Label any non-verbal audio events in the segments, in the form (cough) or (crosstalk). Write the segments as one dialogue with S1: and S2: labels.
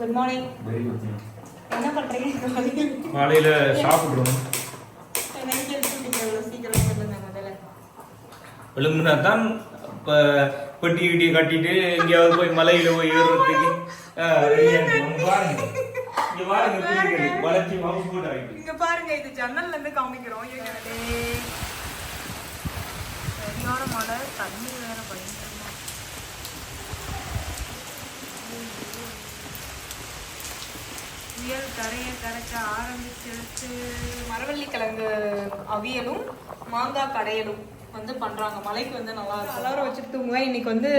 S1: Good morning
S2: very good
S1: என்ன பண்றீங்க? காலையில்
S2: சாப்பிடுறோம். எழும்புனா தான் இப்போ பெட்டி கிட்டியை கட்டிட்டு எங்கேயாவது போய் மலையில போய் ஏறுறதுக்கு பாருங்க. வளர்ச்சி
S1: இங்க இது ஜன்னல்ல இருந்து காமிக்கிறோம். தண்ணி வேற பயங்கரமா புயல் கரையை கரைக்க ஆரம்பிச்சிருச்சு மரவள்ளி கிழங்கு அவியலும் மாங்காய் கடையலும் வந்து பண்ணுறாங்க மலைக்கு வந்து நல்லா இருக்கும். அலாரம் வச்சுட்டு தூங்குவேன். இன்னைக்கு வந்து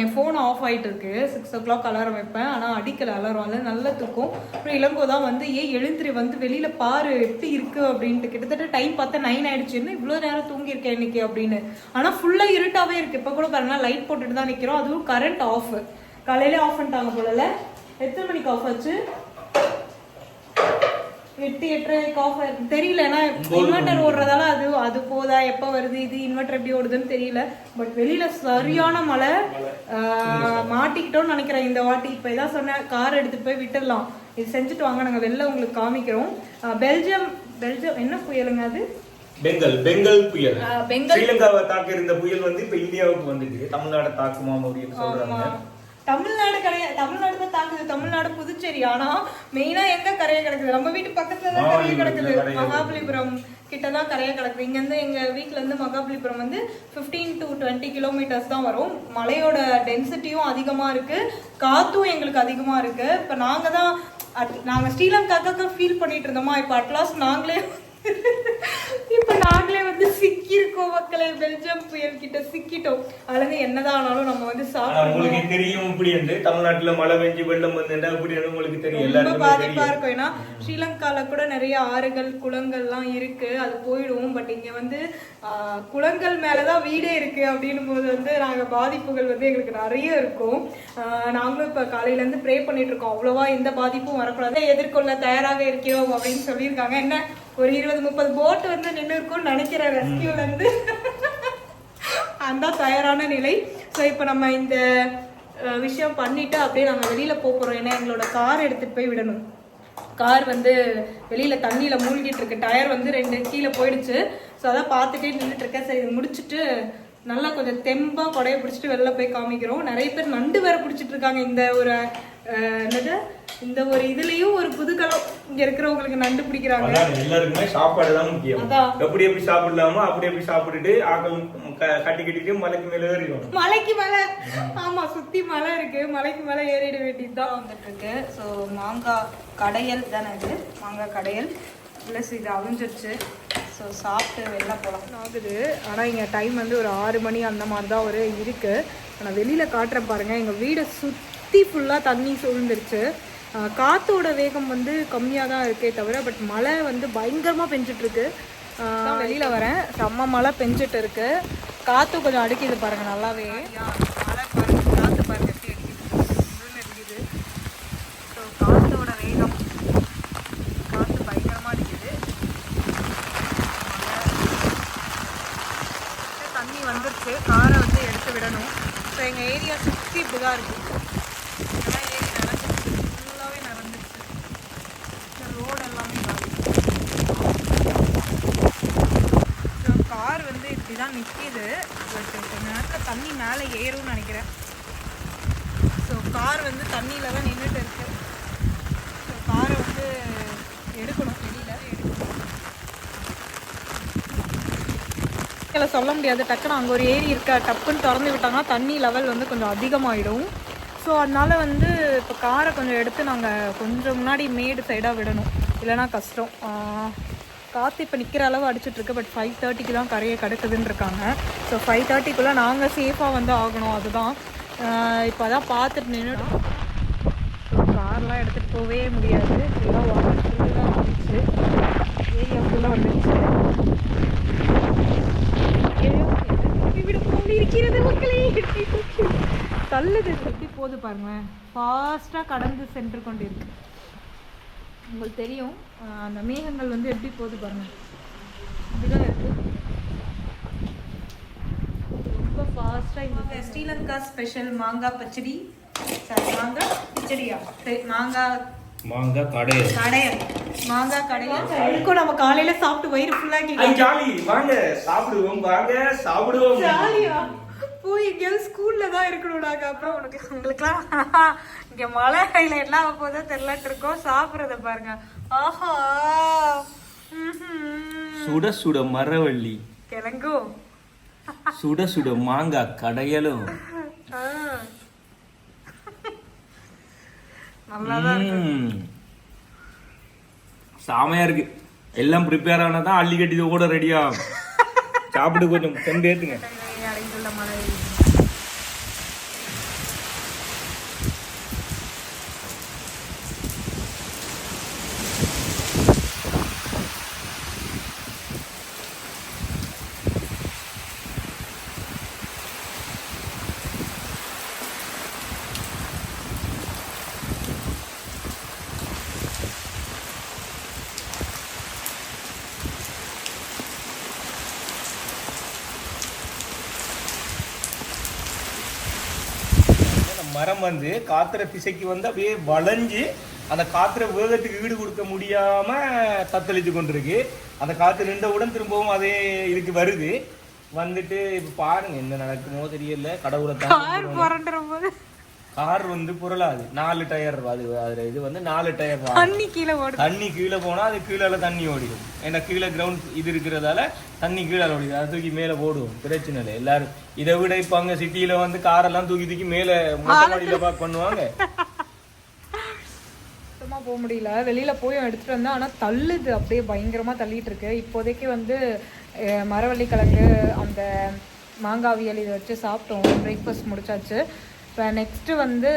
S1: என் ஃபோன் ஆஃப் ஆகிட்டு இருக்கு. சிக்ஸ் ஓ கிளாக் அலாரம் வைப்பேன். ஆனால் அடிக்கலை அலாரம். அது நல்ல தூக்கம். அப்புறம் இளங்கோ தான் வந்து ஏன் எழுந்திரி. வந்து வெளியில் பாரு. எப்படி இருக்குது அப்படின்ட்டு கிட்டத்தட்ட டைம் பார்த்தா நைன் ஆயிடுச்சு. இவ்வளோ நேரம் தூங்கியிருக்கேன் இன்னைக்கு? அப்படின்னு. ஆனால் ஃபுல்லாக இருட்டாகவே இருக்குது இப்போ கூட பாருங்கள் லைட் போட்டுட்டு தான் நிற்கிறோம் அதுவும் கரண்ட் ஆஃப் காலையிலே ஆஃப் பண்ணிட்டாங்க போலல. எத்தனை மணிக்கு ஆஃப் ஆச்சு? எட்டு எட்டரைக்கு ஆஃப் தெரியல ஏன்னா இன்வெர்டர் ஓடுறதால அது அது போதா எப்ப வருது இது இன்வெர்டர் எப்படி ஓடுதுன்னு தெரியல. பட் வெளியில சரியான மழை மாட்டிக்கிட்டோம்னு நினைக்கிறேன் இந்த வாட்டி. இப்ப ஏதாவது சொன்னேன் கார் எடுத்துட்டு போய் விட்டுடலாம். இது செஞ்சுட்டு வாங்க நாங்க வெளில உங்களுக்கு காமிக்கிறோம். பெல்ஜியம் பெல்ஜியம் என்ன புயலுங்க அது?
S2: பெங்கல் பெங்கல் புயல். ஸ்ரீலங்காவை தாக்க இருந்த புயல் வந்து இப்ப இந்தியாவுக்கு வந்துட்டு தமிழ்நாடு தாக்குமாம் அப்படின்னு சொல்றாங்க.
S1: தமிழ்நாடு கிடையாது தமிழ்நாடு தான் தாக்குது தமிழ்நாடு புதுச்சேரி. ஆனா மெயினா எங்க கரையை கிடக்குது? நம்ம வீட்டு பக்கத்துல தான் கரையை கிடக்குது. மகாபலிபுரம் கிட்ட தான் கரையை கிடக்குது. இங்க இருந்து எங்க வீட்ல இருந்து மகாபலிபுரம் வந்து 15 டு டுவெண்ட்டி கிலோமீட்டர்ஸ் தான் வரும். மலையோட டென்சிட்டியும் அதிகமா இருக்கு. காத்தும் எங்களுக்கு அதிகமா இருக்கு. இப்ப நாங்க தான் நாங்க ஸ்ரீலங்காக்காக ஃபீல் பண்ணிட்டு இருந்தோமா? இப்ப அட்லாஸ்ட் நாங்களே இப்ப நாங்களே வந்து மக்களே பெல்ஜியம் புயல் கிட்ட சிக்கிட்டோம். இருந்து என்னதான் ஆனாலும் நம்ம வந்து சாப்பிடணும்.
S2: உங்களுக்கு தெரியும் இப்படி என்று. தமிழ்நாட்டுல மழை பெஞ்சு வெள்ளம் வந்து அப்படி உங்களுக்கு தெரியும்.
S1: ரொம்ப பாதிப்பா இருக்கும். ஏன்னா ஸ்ரீலங்கால கூட நிறைய ஆறுகள் குளங்கள்லாம் இருக்கு. அது போயிடும். பட் இங்க வந்து குளங்கள் மேலதான் வீடே இருக்கு அப்படின்னும் போது வந்து நாங்க பாதிப்புகள் வந்து எங்களுக்கு நிறைய இருக்கும். நாங்களும் இப்ப காலையில இருந்து ப்ரே பண்ணிட்டு இருக்கோம். அவ்வளவா எந்த பாதிப்பும் வரக்கூடாது. எதிர்கொள்ள தயாராக இருக்கிறோம் அப்படின்னு சொல்லியிருக்காங்க. என்ன? ஒரு இருபது முப்பது போட் வந்து நின்று இருக்கும்னு நினைக்கிறேன் ரெஸ்கியூல இருந்து தான் தயாரான நிலை. ஸோ இப்போ நம்ம இந்த விஷயம் பண்ணிவிட்டு அப்படியே நாங்கள் வெளியில் போகிறோம் ஏன்னா எங்களோட கார் எடுத்துகிட்டு போய் விடணும். கார் வந்து வெளியில் தண்ணியில் மூழ்கிட்டு இருக்கு. டயர் வந்து ரெண்டு கீழே போயிடுச்சு. ஸோ அதான் பார்த்துட்டே நின்றுட்டுருக்கேன் சரி இதை முடிச்சுட்டு நல்லா கொஞ்சம் தெம்பாக கொடையை பிடிச்சிட்டு வெளில போய் காமிக்கிறோம். நிறைய பேர் நண்டு வேற பிடிச்சிட்டு இருக்காங்க. இந்த ஒரு என்னது? இந்த ஒரு இதுலயும் ஒரு புதுக்கலம் இங்க இருக்கிறவங்களுக்கு நண்டு பிடிக்கிறாங்க.
S2: எல்லாருக்குமே சாப்பாடு தான் முக்கியம். எப்படி எப்படி சாப்பிடலாமோ அப்படி எப்படி சாப்பிட்டுட்டு ஆக்கள் க- கட்டி கட்டிட்டு மலைக்கு மேல ஏறிடும்
S1: மலைக்கு மேல. ஆமா சுத்தி மலை இருக்கு. மலைக்கு மேல ஏறிட வேண்டியதுதான் வந்துட்டு இருக்கு. ஸோ மாங்காய் கடையல் தானே இது? மாங்காய் கடையல். ப்ளஸ் இது அவிஞ்சிருச்சு. ஸோ சாப்பிட்டு வெளில போகலாம் ஆகுது. ஆனால் இங்கே டைம் வந்து ஒரு ஆறு மணி அந்த மாதிரி தான் ஒரு இருக்கு. ஆனால் வெளியில் காட்டுறேன் பாருங்க. எங்கள் வீடை சுற்றி ஃபுல்லாக தண்ணி சூழ்ந்துருச்சு. காத்தோட வேகம் வந்து கம்மியாக தான் இருக்கே தவிர பட் மழை வந்து பயங்கரமாக பெஞ்சிட்டு இருக்கு ஆஹ் வெளியில வரேன். செம்ம மழை பெஞ்சிட்டு இருக்கு காத்து கொஞ்சம் அடிக்குது பாருங்க நல்லாவே. மழை பாருங்க காத்து பாருங்க எப்படி அடிக்குது. ஸோ காத்தோட வேகம் காத்து பயங்கரமா அடிக்குது. தண்ணி வந்துருச்சு. காரை வந்து எடுத்து விடணும். ஸோ எங்கள் ஏரியா சுற்றி இப்படி தான் இருக்கு இதெல்லாம் ஏரி நடந்துருச்சு ஃபுல்லாகவே நடந்துருச்சு ரோடு எல்லாமே கார் வந்து இப்படி தான் நிற்கிது பட் கொஞ்ச நேரத்தில் தண்ணி மேலே ஏறும்னு நினைக்கிறேன். ஸோ கார் வந்து தண்ணியில் தான் நின்றுட்டு இருக்கு. ஸோ காரை வந்து எடுக்கணும் வெளியில். எடுக்கணும் சொல்ல முடியாது. டக்குன்னு அங்கே ஒரு ஏரி இருக்கா டப்புன்னு திறந்து விட்டாங்கன்னா தண்ணி லெவல் வந்து கொஞ்சம் அதிகமாகிடும் ஸோ அதனால் வந்து இப்போ காரை கொஞ்சம் எடுத்து நாங்கள் கொஞ்சம் முன்னாடி மேடு சைடாக விடணும். இல்லைன்னா கஷ்டம். காற்று இப்போ நிற்கிற அளவு அடிச்சிட்ருக்கு பட் ஃபைவ் தேர்ட்டிக்கு தான் கரையை கிடக்குதுன்னு இருக்காங்க ஸோ ஃபைவ் தேர்ட்டிக்குள்ளே நாங்கள் சேஃபாக வந்து ஆகணும் அதுதான். இப்போ தான் பார்த்துட்டு நின்றுடும் ஸோ கார்லாம் எடுத்துகிட்டு போகவே முடியாது. ஃபுல்லாக வாட்டர் ஃபுல்லாக வந்துச்சு ஏரியா ஃபுல்லாக வந்துச்சு விட இருக்கிறது மக்களே. தள்ளுது எப்படி போகுது பாருங்களேன். ஃபாஸ்ட்டாக கடந்து சென்று கொண்டு இருக்கு உங்களுக்கு தெரியும் அந்த மேகங்கள் வந்து எப்படி போகுது பாருங்க. இப்படிதான் இருக்கு. ரொம்ப ஃபாஸ்ட்டாக இந்த ஸ்ரீலங்கா ஸ்பெஷல் மாங்காய் பச்சடி. சாரி மாங்காய் கிச்சடியா? சரி மாங்காய்
S2: மாங்காய் கடையல்
S1: கடையல் மாங்காய் கடையல் இதுக்கும் நம்ம காலையில சாப்பிட்டு வயிறு ஃபுல்லாக்கி
S2: ஐ ஜாலி. வாங்க சாப்பிடுவோம் வாங்க சாப்பிடுவோம்.
S1: ஜாலியா. போய் எங்கேயாவது ஸ்கூல்ல தான் இருக்கணும் நாங்க அப்புறம் உனக்கு உங்களுக்குலாம் இங்க மழை கையில என்ன ஆக போதோ தெரியலட்டு இருக்கோம். சாப்பிடுறத பாருங்க. ஆஹா.
S2: சுட சுட மரவள்ளி.
S1: கிழங்கு.
S2: சுட சுட மாங்காய் கடையலும். செமையா இருக்கு. எல்லாம் ப்ரிப்பேர் ஆனாதான் அள்ளி கட்டி கூட ரெடியா சாப்பிட்டு கொஞ்சம் கொண்டு ஏத்துங்க
S1: கடைகளை அடைந்துள்ள மழை
S2: அந்த மரம் வந்து காத்துற திசைக்கு வந்து அப்படியே வளைஞ்சு அந்த காத்துற வேகத்துக்கு ஈடு கொடுக்க முடியாம தத்தளிச்சு கொண்டிருக்கு. அந்த காத்து நின்றவுடன் திரும்பவும் அதே இதுக்கு வருது. வந்துட்டு இப்ப பாருங்க என்ன நடக்குமோ தெரியல. கடவுளை தான் கார் வந்து புரளாது. நாலு டயர் அது அதுல இது வந்து நாலு டயர்
S1: தண்ணி கீழே ஓடுது.
S2: தண்ணி கீழே போனா அது கீழே தண்ணி ஓடிடும். ஏன்னா கீழே கிரவுண்ட் இது இருக்கிறதால தண்ணி கீழே ஓடிடும். அதை தூக்கி மேலே போடுவோம். பிரச்சனை இல்லை. எல்லாரும் இதை விட இப்ப அங்க சிட்டியில வந்து காரெல்லாம் தூக்கி தூக்கி மேலே மாடியில பார்க் பண்ணுவாங்க.
S1: சுத்தமா போக முடியல. வெளியில போய் எடுத்துட்டு வந்தேன். ஆனா தள்ளுது. அப்படியே பயங்கரமா தள்ளிட்டு இருக்கு. இப்போதைக்கு வந்து மரவள்ளி கிழங்கு அந்த மாங்காவியல் இதை வச்சு சாப்பிட்டோம். பிரேக்ஃபாஸ்ட் முடிச்சாச்சு. இப்போ நெக்ஸ்ட்டு வந்து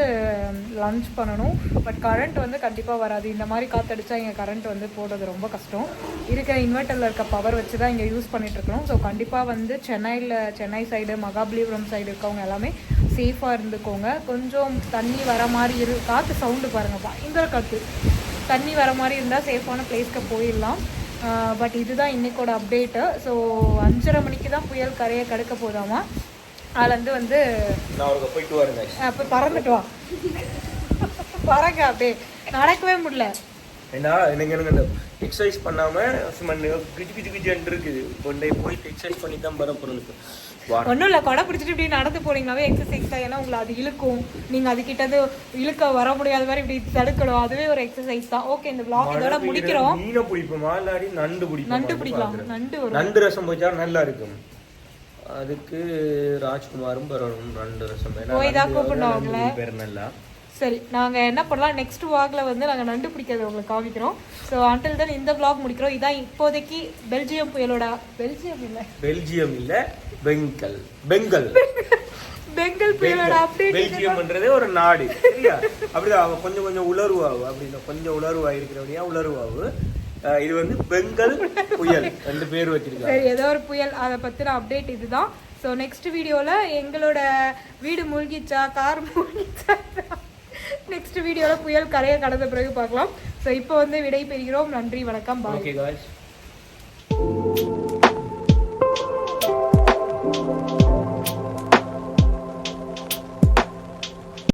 S1: லஞ்ச் பண்ணணும். பட் கரண்ட் வந்து கண்டிப்பாக வராது. இந்த மாதிரி காற்றடிச்சா இங்கே கரண்ட் வந்து போடுறது ரொம்ப கஷ்டம். இருக்கிற இன்வெர்ட்டரில் இருக்க பவர் வச்சு தான் இங்கே யூஸ் பண்ணிகிட்ருக்கணும் ஸோ கண்டிப்பாக வந்து சென்னையில் சென்னை சைடு மகாபலிபுரம் சைடு இருக்கவங்க எல்லாமே சேஃபாக இருந்துக்கோங்க. கொஞ்சம் தண்ணி வர மாதிரி இரு காற்று சவுண்டு பாருங்கள் பயங்கர காற்று தண்ணி வர மாதிரி இருந்தால் சேஃபான பிளேஸ்க்கு போயிடலாம். பட் இதுதான் இன்றைக்கோட அப்டேட்டு ஸோ அஞ்சரை மணிக்கு தான் புயல் கரையை கடுக்க போதாமா அதுலேருந்து வந்து
S2: போயிட்டு வரேங்க
S1: அப்போ பறந்துட்டு வா. பறங்க அப்படியே. நடக்கவே முடியல.
S2: ஏன்னா எனக்கு எனக்கு இந்த எக்ஸசைஸ் பண்ணாம சும்மா கிச்சு கிச்சு கிச்சு இருக்குது. கொண்டே போயிட்டு எக்ஸசைஸ் பண்ணி தான் வர வா.
S1: ஒன்றும் இல்லை கொடை பிடிச்சிட்டு இப்படி நடந்து போனீங்கன்னாவே எக்ஸசைஸ் தான் ஏன்னா உங்களை அது இழுக்கும். நீங்கள் அதுக்கிட்டது இழுக்க வர முடியாத மாதிரி இப்படி தடுக்கணும். அதுவே ஒரு எக்ஸசைஸ் தான். ஓகே இந்த vlog இதோட முடிக்கிறோம்.
S2: மீனை பிடிப்போமா இல்லாட்டி நண்டு பிடிப்போமா?
S1: நண்டு பிடிக்கலாம். நண்டு
S2: நண்டு ரசம் வச்சா நல்லா இருக்கும். அதுக்கு ராஜ்குமாரும் வரணும் ரசம் ஏன்னா
S1: போய் தான் கூப்பிடணும் அவங்கள.
S2: பேர் நல்லா
S1: சரி நாங்கள் என்ன பண்ணலாம் நெக்ஸ்ட் வாக்கில் வந்து நாங்கள் நண்டு பிடிக்கிறத உங்களுக்கு காமிக்கிறோம். ஸோ அன்டில் தான் இந்த vlog முடிக்கிறோம். இதான் இப்போதைக்கு பெல்ஜியம் புயலோட பெல்ஜியம் இல்லை.
S2: பெல்ஜியம் இல்ல பெங்கல் பெங்கல். (laughs)
S1: பெங்கல் புயலோட அப்டேட்
S2: பெல்ஜியம்ன்றதே ஒரு நாடு சரியா? அப்படிதான் அவ கொஞ்சம் கொஞ்சம் உலர்வாவு அப்படின்னு கொஞ்சம் உலர்வா இருக்கிறபடியா உலர்வாவு இது வந்து பெங்கல் புயல். ரெண்டு பேர் வச்சிருக்காங்க.
S1: சரி ஏதோ ஒரு புயல். அதை பற்றின அப்டேட் இதுதான். ஸோ நெக்ஸ்ட் வீடியோவில் எங்களோட வீடு மூழ்கிச்சா கார் மூழ்கிச்சா? நெக்ஸ்ட் வீடியோவில் புயல் கரையை கடந்த பிறகு பார்க்கலாம். ஸோ இப்போ வந்து விடை பெறுகிறோம் நன்றி வணக்கம். Bye
S2: okay